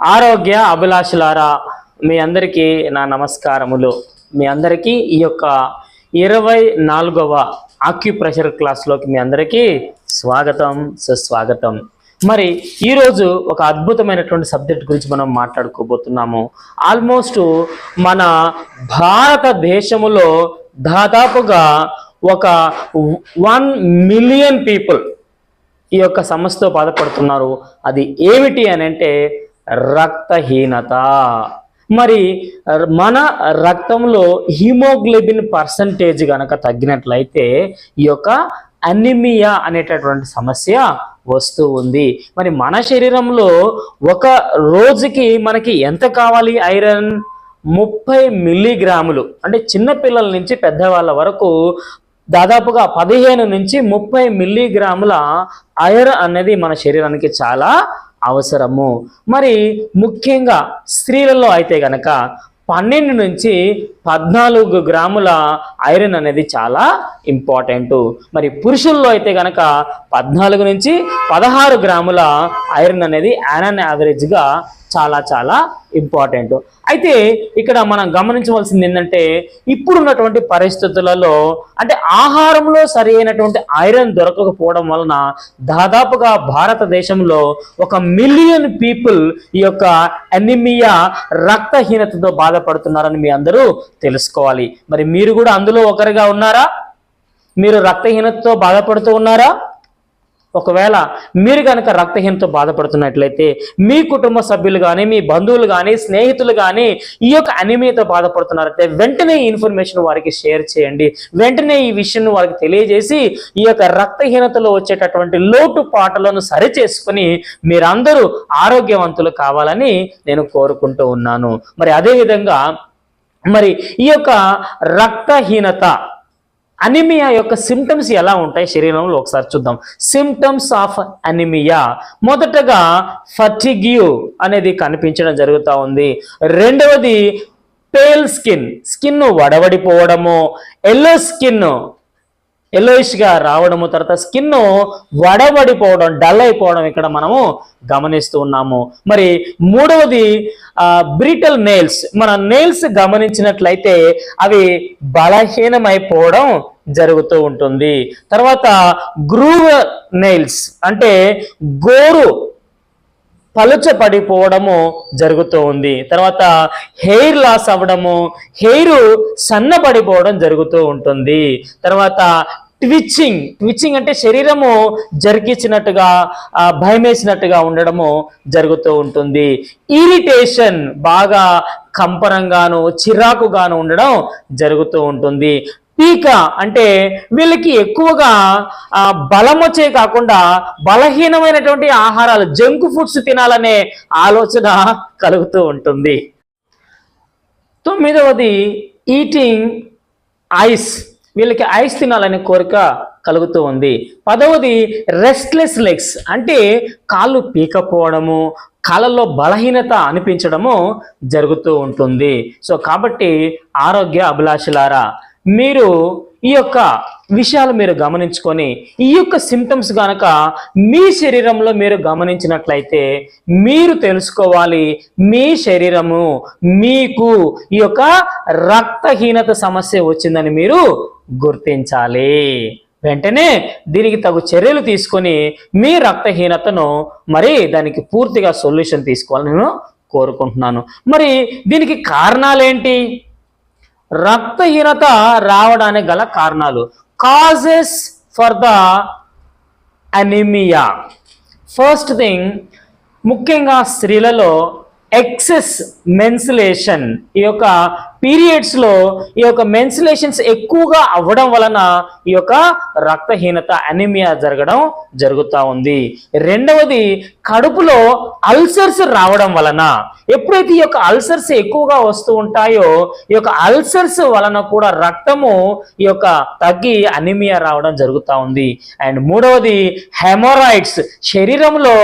ఆరోగ్య అభిలాషులారా మీ అందరికీ నా నమస్కారములు. మీ అందరికీ ఈ యొక్క ఇరవై నాలుగవ ఆక్యుప్రెషర్ క్లాస్లోకి మీ అందరికీ స్వాగతం సుస్వాగతం. మరి ఈరోజు ఒక అద్భుతమైనటువంటి సబ్జెక్ట్ గురించి మనం మాట్లాడుకోబోతున్నాము. ఆల్మోస్ట్ మన భారతదేశములో దాదాపుగా ఒక వన్ మిలియన్ పీపుల్ ఈ యొక్క సమస్యతో బాధపడుతున్నారు. అది ఏమిటి అని అంటే రక్తహీనత. మరి మన రక్తంలో హిమోగ్లోబిన్ పర్సంటేజ్ కనుక తగ్గినట్లయితే ఈ యొక్క అనిమియా అనేటటువంటి సమస్య వస్తూ ఉంది. మరి మన శరీరంలో ఒక రోజుకి మనకి ఎంత కావాలి ఐరన్? ముప్పై మిల్లీగ్రాములు. అంటే చిన్నపిల్లల నుంచి పెద్దవాళ్ళ వరకు దాదాపుగా పదిహేను నుంచి ముప్పై మిల్లీగ్రాముల ఐరన్ అనేది మన శరీరానికి చాలా అవసరము. మరి ముఖ్యంగా స్త్రీలలో అయితే గనక పన్నెండు నుంచి పద్నాలుగు గ్రాముల ఐరన్ అనేది చాలా ఇంపార్టెంట్. మరి పురుషుల్లో అయితే కనుక పద్నాలుగు నుంచి పదహారు గ్రాముల ఐరన్ అనేది యానన్ యావరేజ్గా చాలా చాలా ఇంపార్టెంట్. అయితే ఇక్కడ మనం గమనించవలసింది ఏంటంటే ఇప్పుడున్నటువంటి పరిస్థితులలో అంటే ఆహారంలో సరి అయినటువంటి ఐరన్ దొరకకపోవడం వలన దాదాపుగా భారతదేశంలో ఒక మిలియన్ పీపుల్ ఈ యొక్క అనిమియా రక్తహీనతతో బాధపడుతున్నారని మీ అందరూ తెలుసుకోవాలి. మరి మీరు కూడా అందులో ఒకరిగా ఉన్నారా? మీరు రక్తహీనతతో బాధపడుతూ ఉన్నారా? ఒకవేళ మీరు కనుక రక్తహీనతో బాధపడుతున్నట్లయితే మీ కుటుంబ సభ్యులు కానీ మీ బంధువులు కానీ స్నేహితులు కానీ ఈ యొక్క అనిమీతో బాధపడుతున్నారంటే వెంటనే ఈ ఇన్ఫర్మేషన్ వారికి షేర్ చేయండి. వెంటనే ఈ విషయం వారికి తెలియజేసి ఈ యొక్క రక్తహీనతలో వచ్చేటటువంటి లోటు పాటలను సరి చేసుకుని మీరందరూ ఆరోగ్యవంతులు కావాలని నేను కోరుకుంటూ ఉన్నాను. మరి అదేవిధంగా మరి ఈ యొక్క రక్తహీనత అనిమియా యొక్క సిమ్టమ్స్ ఎలా ఉంటాయి? శరీరంలో ఒకసారి చూద్దాం. సిమ్టమ్స్ ఆఫ్ అనిమియా మొదటగా ఫటిగ్యూ అనేది కనిపించడం జరుగుతూ ఉంది. రెండవది పేల్ స్కిన్ స్కిన్ వడవడిపోవడము. ఎల్లో స్కిన్ ఎల్లోయిష్గా రావడము తర్వాత స్కిన్ వడబడిపోవడం డల్ అయిపోవడం ఇక్కడ మనము గమనిస్తూ ఉన్నాము. మరి మూడవది బ్రిటల్ నెయిల్స్. మన నెయిల్స్ గమనించినట్లయితే అవి బలహీనమైపోవడం జరుగుతూ ఉంటుంది. తర్వాత గ్రూవ్ నెయిల్స్ అంటే గోరు పలుచపడిపోవడము జరుగుతూ ఉంది. తర్వాత హెయిర్ లాస్ అవ్వడము హెయిర్ సన్నపడిపోవడం జరుగుతూ ఉంటుంది. తర్వాత ట్విచ్చింగ్ ట్విచ్చింగ్ అంటే శరీరము జరికిచ్చినట్టుగా భయమేసినట్టుగా ఉండడము జరుగుతూ ఉంటుంది. ఇరిటేషన్ బాగా కంపనంగాను చిరాకుగాను ఉండడం జరుగుతూ ఉంటుంది. పీక అంటే వీళ్ళకి ఎక్కువగా బలమొచ్చే బలం వచ్చే కాకుండా బలహీనమైనటువంటి ఆహారాలు జంక్ ఫుడ్స్ తినాలనే ఆలోచన కలుగుతూ ఉంటుంది. తొమ్మిదవది ఈటింగ్ ఐస్. వీళ్ళకి ఐస్ తినాలనే కోరిక కలుగుతూ ఉంది. పదవది రెస్ట్లెస్ లెగ్స్. అంటే కాళ్ళు పీకపోవడము కాళ్ళల్లో బలహీనత అనిపించడము జరుగుతూ ఉంటుంది. సో కాబట్టి ఆరోగ్య అభిలాషులారా మీరు ఈ యొక్క విషయాలు మీరు గమనించుకొని ఈ యొక్క సిమ్టమ్స్ కనుక మీ శరీరంలో మీరు గమనించినట్లయితే మీరు తెలుసుకోవాలి మీ శరీరము మీకు ఈ యొక్క రక్తహీనత సమస్య వచ్చిందని మీరు గుర్తించాలి. వెంటనే దీనికి తగు చర్యలు తీసుకొని మీ రక్తహీనతను మరి దానికి పూర్తిగా సొల్యూషన్ తీసుకోవాలని నేను కోరుకుంటున్నాను. మరి దీనికి కారణాలేంటి? రక్తహీనత రావడానికి గల కారణాలు. Causes for the anaemia first thing ముఖ్యంగా స్త్రీలలో ఎక్సెస్ మెన్సులేషన్ ఈ యొక్క పీరియడ్స్లో ఈ యొక్క మెన్సులేషన్స్ ఎక్కువగా అవ్వడం వలన ఈ యొక్క రక్తహీనత అనిమియా జరగడం జరుగుతూ ఉంది. రెండవది కడుపులో అల్సర్స్ రావడం వలన ఎప్పుడైతే ఈ యొక్క అల్సర్స్ ఎక్కువగా వస్తూ ఉంటాయో ఈ యొక్క అల్సర్స్ వలన కూడా రక్తము ఈ యొక్క తగ్గి అనిమియా రావడం జరుగుతూ ఉంది. అండ్ మూడవది హెమోరాయిడ్స్ శరీరంలో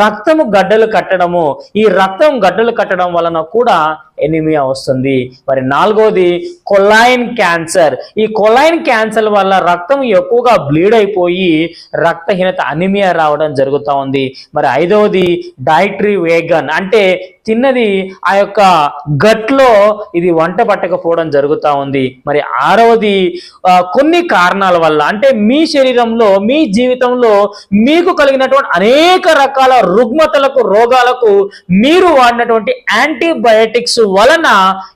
రక్తము గడ్డలు కట్టడము. ఈ రక్తం గడ్డలు కట్టడం వలన కూడా ఎనిమియా వస్తుంది. మరి నాలుగోది కొలైన్ క్యాన్సర్. ఈ కొలైన్ క్యాన్సర్ వల్ల రక్తం ఎక్కువగా బ్లీడ్ అయిపోయి రక్తహీనత అనిమియా రావడం జరుగుతూ ఉంది. మరి ఐదవది డైటరీ వేగన్. అంటే తిన్నది ఆ యొక్క గట్లో ఇది వంట పట్టకపోవడం జరుగుతూ ఉంది. మరి ఆరవది కొన్ని కారణాల వల్ల అంటే మీ శరీరంలో మీ జీవితంలో మీకు కలిగినటువంటి అనేక రకాల రుగ్మతలకు రోగాలకు మీరు వాడినటువంటి యాంటీబయాటిక్స్ వలన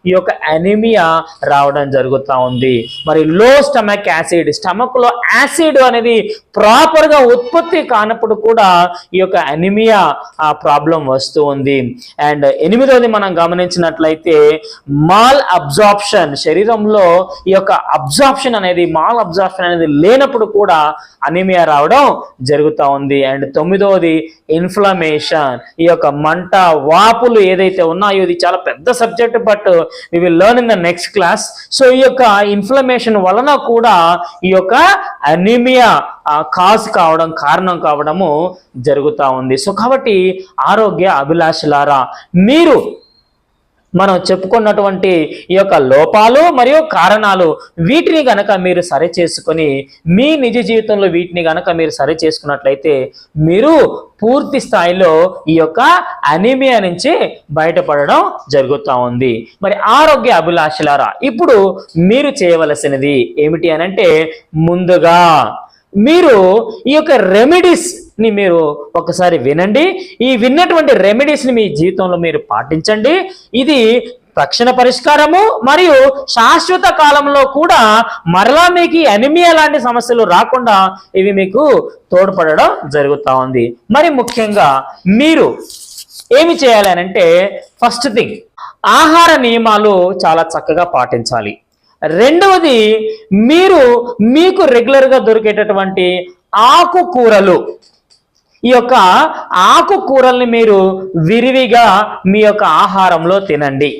ఈ యొక్క అనిమియా రావడం జరుగుతూ ఉంది. మరి లో స్టమక్ యాసిడ్ స్టమక్లో యాసిడ్ అనేది ప్రాపర్గా ఉత్పత్తి కానప్పుడు కూడా ఈ యొక్క అనిమియా ఆ ప్రాబ్లం వస్తూ ఉంది. అండ్ అండ్ ఎనిమిదోది మనం గమనించినట్లయితే మాల్ అబ్జార్ప్షన్ శరీరంలో ఈ యొక్క అబ్జార్ప్షన్ అనేది మాల్ అబ్జార్ప్షన్ అనేది లేనప్పుడు కూడా అనిమియా రావడం జరుగుతూ ఉంది. అండ్ తొమ్మిదవది ఇన్ఫ్లమేషన్. ఈ యొక్క మంట వాపులు ఏదైతే ఉన్నాయో ఇది చాలా పెద్ద subject but we will learn in the next class. So ఈ యొక్క ఇన్ఫ్లమేషన్ వలన కూడా ఈ యొక్క అనిమియా కాజ్ కావడం కారణం కావడము జరుగుతూ ఉంది. సో కాబట్టి ఆరోగ్య అభిలాషులారా మీరు మనం చెప్పుకున్నటువంటి ఈ యొక్క లోపాలు మరియు కారణాలు వీటిని గనక మీరు సరి చేసుకొని మీ నిజ జీవితంలో వీటిని గనక మీరు సరి చేసుకున్నట్లయితే మీరు పూర్తి స్థాయిలో ఈ యొక్క అనిమియా నుంచి బయటపడడం జరుగుతూ ఉంది. మరి ఆరోగ్య అభిలాషలారా ఇప్పుడు మీరు చేయవలసినది ఏమిటి అని అంటే ముందుగా మీరు ఈ యొక్క రెమెడీస్ని మీరు ఒకసారి వినండి. ఈ విన్నటువంటి రెమెడీస్ని మీ జీవితంలో మీరు పాటించండి. ఇది తక్షణ పరిష్కారము మరియు శాశ్వత కాలంలో కూడా మరలా మీకు అనిమియా లాంటి సమస్యలు రాకుండా ఇవి మీకు తోడ్పడడం జరుగుతూ ఉంది. మరి ముఖ్యంగా మీరు ఏమి చేయాలి అంటే ఫస్ట్ థింగ్ ఆహార నియమాలు చాలా చక్కగా పాటించాలి. రెండవది మీరు మీకు రెగ్యులర్గా దొరికేటటువంటి ఆకుకూరలు. ఈ యొక్క ఆకుకూరల్ని మీరు విరివిగా మీ యొక్క ఆహారంలో తినండి.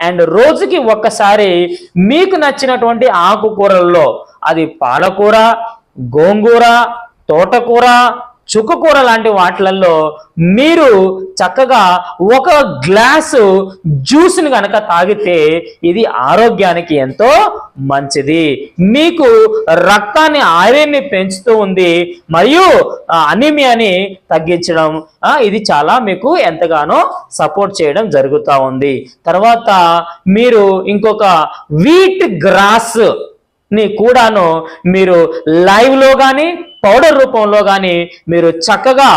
అండ్ రోజుకి ఒక్కసారి మీకు నచ్చినటువంటి ఆకుకూరల్లో అది పాలకూర గోంగూర తోటకూర చుక్కకూర లాంటి వాటిలలో మీరు చక్కగా ఒక గ్లాసు జ్యూస్ని కనుక తాగితే ఇది ఆరోగ్యానికి ఎంతో మంచిది. మీకు రక్తాన్ని ఆయిల్ని పెంచుతూ ఉంది. మరియు అనిమియాని తగ్గించడం ఇది చాలా మీకు ఎంతగానో సపోర్ట్ చేయడం జరుగుతూ ఉంది. తర్వాత మీరు ఇంకొక వీట్ గ్రాస్ ని కూడాను మీరు లైవ్లో కానీ పౌడర్ రూపంలో కానీ మీరు చక్కగా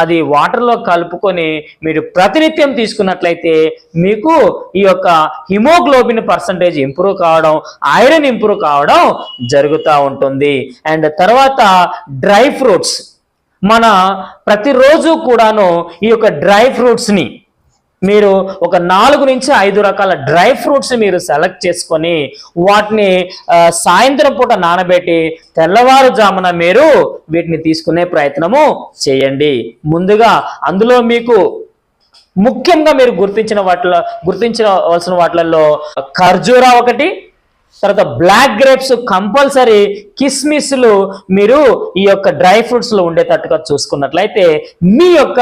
అది వాటర్లో కలుపుకొని మీరు ప్రతినిత్యం తీసుకున్నట్లయితే మీకు ఈ యొక్క హిమోగ్లోబిన్ పర్సంటేజ్ ఇంప్రూవ్ కావడం ఐరన్ ఇంప్రూవ్ కావడం జరుగుతూ ఉంటుంది. అండ్ తర్వాత డ్రై ఫ్రూట్స్. మన ప్రతిరోజు కూడాను ఈ యొక్క డ్రై ఫ్రూట్స్ని మీరు ఒక నాలుగు నుంచి ఐదు రకాల డ్రై ఫ్రూట్స్ మీరు సెలెక్ట్ చేసుకొని వాటిని సాయంత్రం పూట నానబెట్టి తెల్లవారుజామున మీరు వీటిని తీసుకునే ప్రయత్నము చేయండి. ముందుగా అందులో మీకు ముఖ్యంగా మీరు గుర్తించిన వాటిలో గుర్తించవలసిన వాటిలలో ఖర్జూరా ఒకటి తర్వాత బ్లాక్ గ్రేప్స్ కంపల్సరీ కిస్మిస్లు మీరు ఈ యొక్క డ్రై ఫ్రూట్స్లో ఉండేటట్టుగా చూసుకున్నట్లయితే మీ యొక్క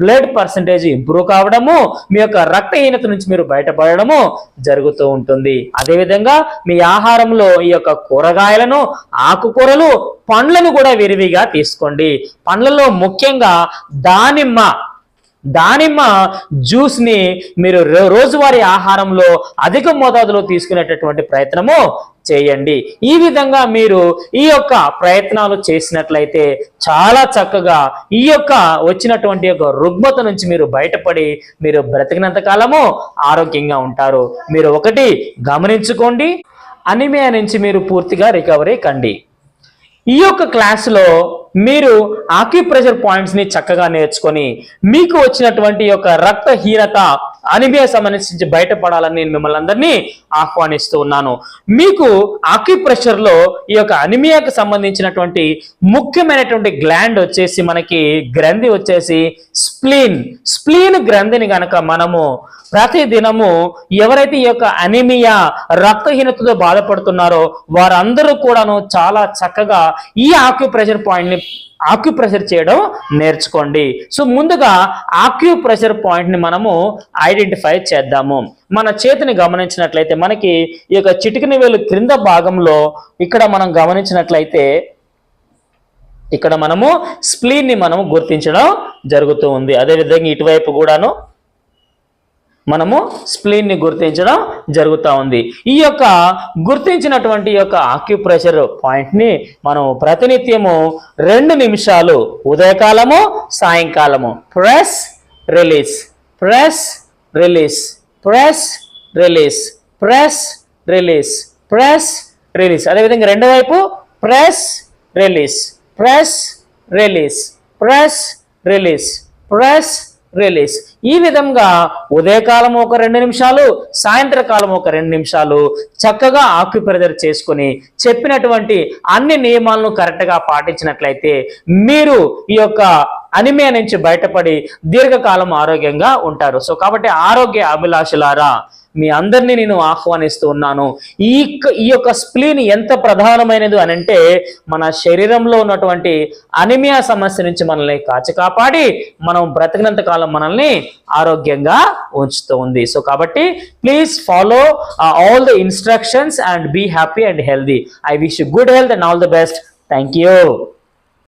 బ్లడ్ పర్సంటేజ్ ఇంప్రూవ్ కావడము మీ యొక్క రక్తహీనత నుంచి మీరు బయటపడడము జరుగుతూ ఉంటుంది. అదేవిధంగా మీ ఆహారంలో ఈ యొక్క కూరగాయలను ఆకుకూరలు పండ్లను కూడా విరివిగా తీసుకోండి. పండ్లలో ముఖ్యంగా దానిమ్మ దానిమ్మ జ్యూస్ని మీరు రోజువారీ ఆహారంలో అధిక మోతాదులో తీసుకునేటటువంటి ప్రయత్నము చేయండి. ఈ విధంగా మీరు ఈ యొక్క ప్రయత్నాలు చేసినట్లయితే చాలా చక్కగా ఈ యొక్క వచ్చినటువంటి యొక్క రుగ్మత నుంచి మీరు బయటపడి మీరు బ్రతికినంత కాలము ఆరోగ్యంగా ఉంటారు. మీరు ఒకటి గమనించుకోండి. అనిమియా నుంచి మీరు పూర్తిగా రికవరీ కండి. ఈ యొక్క క్లాసులో మీరు ఆక్యుప్రెషర్ పాయింట్స్ని చక్కగా నేర్చుకొని మీకు వచ్చినటువంటి యొక్క రక్తహీనత అనిమియా సంబంధించి బయటపడాలని నేను మిమ్మల్ని అందరినీ ఆహ్వానిస్తూ ఉన్నాను. మీకు ఆక్యుప్రెషర్లో ఈ యొక్క అనిమియాకి సంబంధించినటువంటి ముఖ్యమైనటువంటి గ్లాండ్ వచ్చేసి మనకి గ్రంథి వచ్చేసి స్ప్లీన్ స్ప్లీన్ గ్రంథిని గనక మనము ప్రతి దినము ఎవరైతే ఈ యొక్క అనిమియా రక్తహీనతతో బాధపడుతున్నారో వారందరూ కూడాను చాలా చక్కగా ఈ ఆక్యుప్రెషర్ పాయింట్ని ఆక్యుప్రెషర్ చేయడం నేర్చుకోండి. సో ముందుగా ఆక్యుప్రెషర్ పాయింట్ని మనము ఐడెంటిఫై చేద్దాము. మన చేతిని గమనించినట్లయితే మనకి ఈ యొక్క చిటికిన వేలు క్రింద భాగంలో ఇక్కడ మనం గమనించినట్లయితే ఇక్కడ మనము స్ప్లీన్ని మనము గుర్తించడం జరుగుతూ ఉంది. అదేవిధంగా ఇటువైపు కూడాను మనము స్ప్లీన్ని గుర్తించడం జరుగుతూ ఉంది. ఈ యొక్క గుర్తించినటువంటి యొక్క ఆక్యుప్రెషర్ పాయింట్ని మనం ప్రతినిత్యము రెండు నిమిషాలు ఉదయకాలము సాయంకాలము. Press release press release press release press release press release అదేవిధంగా రెండో వైపు press release press release press release press release ఈ విధంగా ఉదయకాలం ఒక రెండు నిమిషాలు సాయంత్రకాలం ఒక రెండు నిమిషాలు చక్కగా ఆక్యుప్రెజర్ చేసుకొని చెప్పినటువంటి అన్ని నియమాలను కరెక్ట్గా పాటించినట్లయితే మీరు ఈ యొక్క అనిమే నుంచి బయటపడి దీర్ఘకాలం ఆరోగ్యంగా ఉంటారు. సో కాబట్టి ఆరోగ్య అభిలాషులారా మీ అందరినీ నేను ఆహ్వానిస్తూ ఉన్నాను. ఈ ఈ యొక్క స్ప్లీన్ ఎంత ప్రధానమైనది అని అంటే మన శరీరంలో ఉన్నటువంటి అనిమియా సమస్య నుంచి మనల్ని కాచి కాపాడి మనం బ్రతికినంత కాలం మనల్ని ఆరోగ్యంగా ఉంచుతూ ఉంది. సో కాబట్టి please follow all the instructions and be happy and healthy I wish good health and all the best thank you